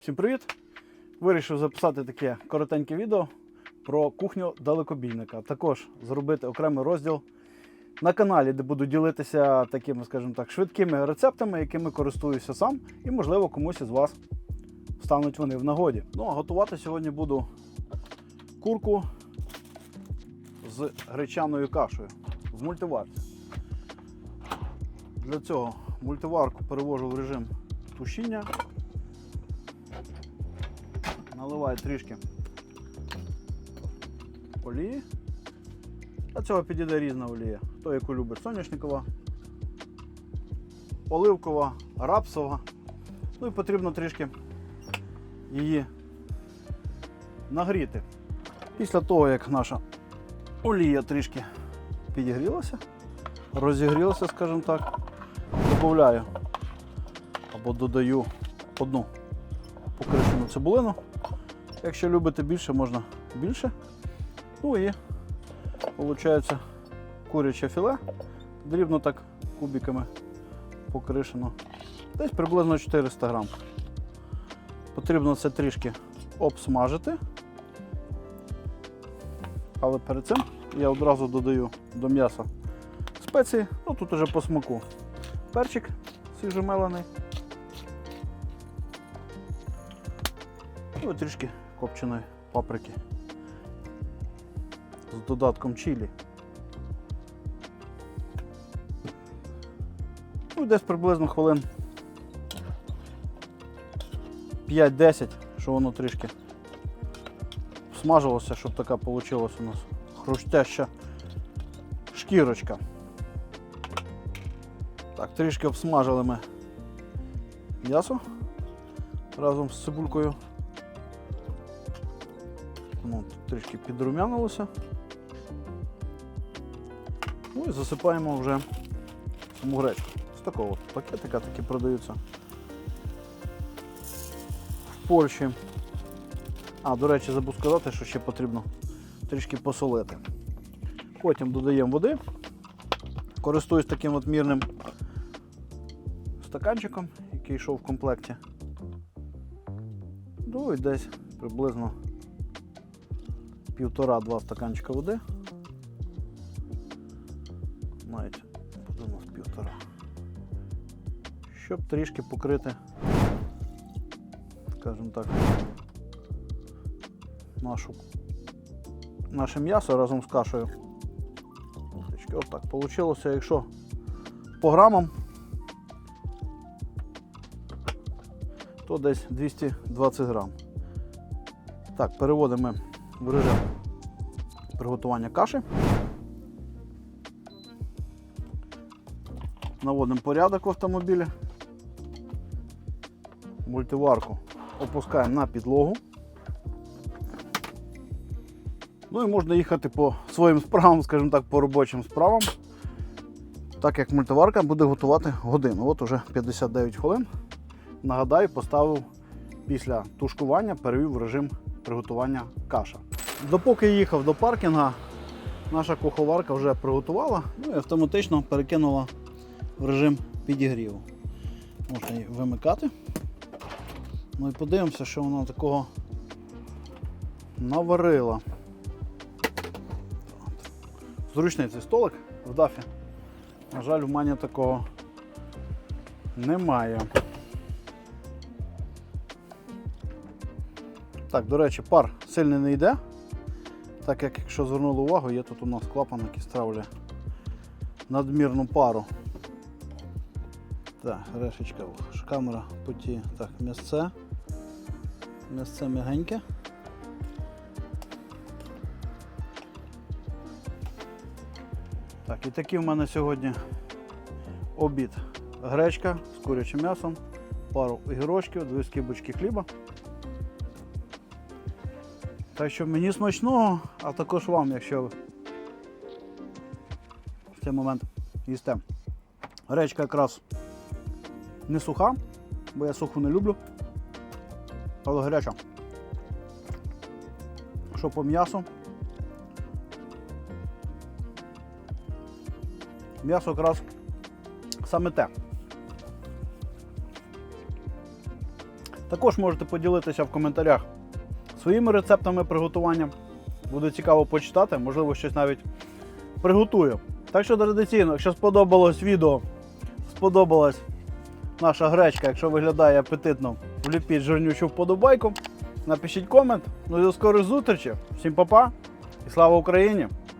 Всім привіт! Вирішив записати таке коротеньке відео про кухню далекобійника. Також зробити окремий розділ на каналі, де буду ділитися такими, скажімо так, швидкими рецептами, якими користуюся сам, і, можливо, комусь із вас стануть вони в нагоді. Ну, а готувати сьогодні буду курку з гречаною кашею в мультиварці. Для цього мультиварку перевожу в режим тушіння. Наливаю трішки олії. Для цього підійде різна олія. Хто яку любить соняшникова, оливкова, рапсова. Ну і потрібно трішки її нагріти. Після того, як наша олія трішки підігрілася, розігрілася, скажімо так, додаю або додаю одну цибулину. Якщо любите більше, можна більше. Ну і виходить куряче філе. Дрібно так кубиками покришено. Десь приблизно 400 грам. Потрібно це трішки обсмажити. Але перед цим я одразу додаю до м'яса спеції, ну тут уже по смаку. Перчик свіжомелений. І от трішки копченої паприки з додатком чилі. Ну, десь приблизно хвилин 5-10, що воно трішки смажилося, щоб така вийшла у нас хрустяща шкірочка. Так, трішки обсмажили ми м'ясо разом з цибулькою. Ну, трішки підрумянилося. Ну і засипаємо вже саму гречку. З такого пакетика такі продаються в Польщі. А, до речі, забув сказати, що ще потрібно трішки посолити. Потім додаємо води. Користуюсь таким от мірним стаканчиком, який йшов в комплекті. Ну і десь приблизно півтора-два стаканчика води. Навіть у нас півтора. Щоб трішки покрити, скажімо так, нашу, наше м'ясо разом з кашею. Трішки Отак вийшло, якщо по грамам, то десь 220 грам. Так, переводимо в режим приготування каші. Наводимо порядок в автомобілі. Мультиварку опускаємо на підлогу. Ну і можна їхати по своїм справам, скажімо так, по робочим справам. Так як мультиварка буде готувати годину. От уже 59 хвилин. Нагадаю, поставив після тушкування, перевів в режим приготування каша. Допоки їхав до паркінга, наша куховарка вже приготувала ну і автоматично перекинула в режим підігріву. Можна її вимикати. Ну і подивимося, що вона такого наварила. Зручний цей столик в дафі. На жаль, в мене такого немає. Так, до речі, пар сильно не йде. Так як, якщо звернули увагу, є тут у нас клапан, який стравлює надмірну пару. Так, решечка, камера поті. Так, місце. Місце мягеньке. Так, і такий в мене сьогодні обід. Гречка з курячим м'ясом, пару огірочків, дві скибочки хліба. Так що мені смачного, а також вам, якщо в цей момент їсте. Гречка якраз не суха, бо я суху не люблю. Але гаряча. Що по м'ясу? М'ясо якраз саме те. Також можете поділитися в коментарях своїми рецептами приготування. Буде цікаво почитати, можливо, щось навіть приготую. Так що традиційно, якщо сподобалось відео, сподобалась наша гречка, якщо виглядає апетитно, вліпіть жирнючу вподобайку, напишіть комент. Ну і до скорих зустрічей. Всім па-па і слава Україні!